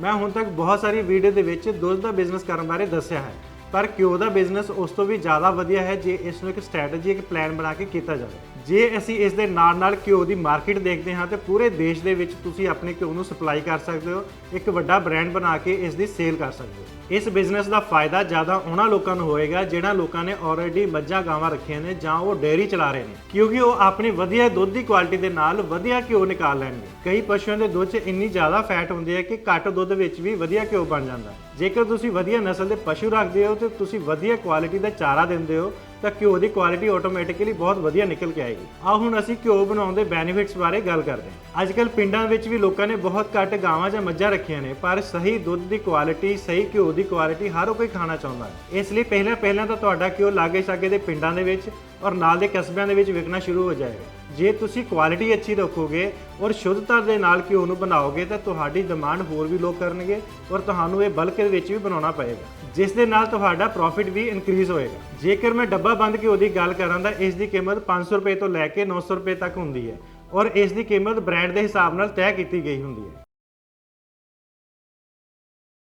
ਮੈਂ ਹੁਣ ਤੱਕ ਬਹੁਤ ਸਾਰੀ ਵੀਡੀਓ ਦੇ ਵਿੱਚ ਦੁੱਧ ਦਾ ਬਿਜ਼ਨਸ ਕਰਨ ਬਾਰੇ ਦੱਸਿਆ ਹੈ। ਪਰ ਘਿਓ ਦਾ ਬਿਜ਼ਨਸ ਉਸ ਤੋਂ ਵੀ ਜ਼ਿਆਦਾ ਵਧੀਆ ਹੈ ਜੇ ਇਸ ਨੂੰ ਇੱਕ ਸਟ੍ਰੈਟਜੀ, ਇੱਕ ਪਲਾਨ ਬਣਾ ਕੇ ਕੀਤਾ ਜਾਵੇ। ਜੇ ਅਸੀਂ ਇਸ ਦੇ ਨਾਲ ਨਾਲ ਘਿਓ ਦੀ ਮਾਰਕੀਟ ਦੇਖਦੇ ਹਾਂ, ਤੇ ਪੂਰੇ ਦੇਸ਼ ਦੇ ਵਿੱਚ ਤੁਸੀਂ ਆਪਣੇ ਘਿਓ ਨੂੰ ਸਪਲਾਈ ਕਰ ਸਕਦੇ ਹੋ, ਇੱਕ ਵੱਡਾ ਬ੍ਰਾਂਡ ਬਣਾ ਕੇ ਇਸ ਦੀ ਸੇਲ ਕਰ ਸਕਦੇ ਹੋ। ਇਸ ਬਿਜ਼ਨਸ ਦਾ ਫਾਇਦਾ ਜ਼ਿਆਦਾ ਉਹਨਾਂ ਲੋਕਾਂ ਨੂੰ ਹੋਏਗਾ ਜਿਹੜਾ ਲੋਕਾਂ ਨੇ ਆਲਰੇਡੀ ਮੱਝਾਂ, ਗਾਵਾਂ ਰੱਖੀਆਂ ਨੇ ਜਾਂ ਉਹ ਡੇਅਰੀ ਚਲਾ ਰਹੇ ਨੇ। ਕਿਉਂਕਿ ਉਹ ਆਪਣੀ ਵਧੀਆ ਦੁੱਧ ਦੀ ਕੁਆਲਿਟੀ ਦੇ ਨਾਲ ਵਧੀਆ ਘਿਓ ਨਿਕਾਲ ਲੈਣਗੇ? ਕਈ ਪਸ਼ੂਆਂ ਦੇ ਦੁੱਧ 'ਚ ਇੰਨੀ ਜ਼ਿਆਦਾ ਫੈਟ ਹੁੰਦੀ ਹੈ ਕਿ ਘੱਟ ਦੁੱਧ ਵਿੱਚ ਵੀ ਵਧੀਆ ਘਿਓ ਬਣ ਜਾਂਦਾ। ਜੇਕਰ ਤੁਸੀਂ ਵਧੀਆ ਨਸਲ ਦੇ ਪਸ਼ੂ ਰੱਖਦੇ ਹੋ ਤੇ ਤੁਸੀਂ ਵਧੀਆ ਕੁਆਲਿਟੀ ਦਾ ਚਾਰਾ ਦਿੰਦੇ ਹੋ, ਤਾਂ ਘਿਓ ਦੀ ਕੁਆਲਿਟੀ ਆਟੋਮੈਟਿਕਲੀ ਬਹੁਤ ਵਧੀਆ ਨਿਕਲ ਕੇ ਆਏਗੀ। ਆਓ ਹੁਣ ਅਸੀਂ ਘਿਓ ਬਣਾਉਣ ਦੇ ਬੈਨੀਫਿਟਸ ਬਾਰੇ ਗੱਲ ਕਰਦੇ ਹਾਂ। ਅੱਜ ਕੱਲ ਪਿੰਡਾਂ ਵਿੱਚ ਵੀ ਲੋਕਾਂ ਨੇ ਬਹੁਤ ਘੱਟ ਗਾਵਾਂ ਜਾਂ ਮੱਝਾਂ ਰੱਖੀਆਂ ਨੇ, ਪਰ ਸਹੀ ਦੁੱਧ ਦੀ ਕੁਆਲਿਟੀ ਸਹੀ ਘਿਓ ਦੀ ਕੁਆਲਿਟੀ ਹਰ ਕੋਈ ਖਾਣਾ ਚਾਹੁੰਦਾ। ਹੈ ਇਸ ਲਈ ਪਹਿਲਾਂ ਪਹਿਲਾਂ ਤਾਂ ਤੁਹਾਡਾ ਘਿਓ ਲਾਗੇ ਛਾਗੇ ਦੇ ਪਿੰਡਾਂ ਦੇ ਵਿੱਚ ਔਰ ਨਾਲ ਦੇ ਕਸਬਿਆਂ ਦੇ ਵਿੱਚ ਵਿਕਣਾ ਸ਼ੁਰੂ ਹੋ ਜਾਏਗਾ। ਜੇ ਤੁਸੀਂ ਕੁਆਲਿਟੀ ਅੱਛੀ ਰੱਖੋਗੇ ਔਰ ਸ਼ੁੱਧਤਾ ਦੇ ਨਾਲ ਘਿਓ ਨੂੰ ਬਣਾਓਗੇ, ਤਾਂ ਤੁਹਾਡੀ ਡਿਮਾਂਡ ਹੋਰ ਵੀ ਲੋਕ ਕਰਨਗੇ ਔਰ ਤੁਹਾਨੂੰ ਇਹ ਬਲਕ ਦੇ ਵਿੱਚ ਵੀ ਬਣਾਉਣਾ ਪਏਗਾ। ਜਿਸ ਦੇ ਨਾਲ ਤੁਹਾਡਾ ਪ੍ਰੋਫਿਟ ਵੀ ਇਨਕਰੀਜ਼ ਹੋਏਗਾ। ਜੇਕਰ ਮੈਂ ਡੱਬਾ ਬੰਦ ਘਿਓ ਦੀ ਗੱਲ ਕਰਾਂ, ਤਾਂ ਇਸ ਦੀ ਕੀਮਤ 500 ਰੁਪਏ ਤੋਂ ਲੈ ਕੇ 900 ਰੁਪਏ ਤੱਕ ਹੁੰਦੀ ਹੈ ਔਰ ਇਸ ਦੀ ਕੀਮਤ ਬ੍ਰਾਂਡ ਦੇ ਹਿਸਾਬ ਨਾਲ ਤੈਅ ਕੀਤੀ ਗਈ ਹੁੰਦੀ ਹੈ।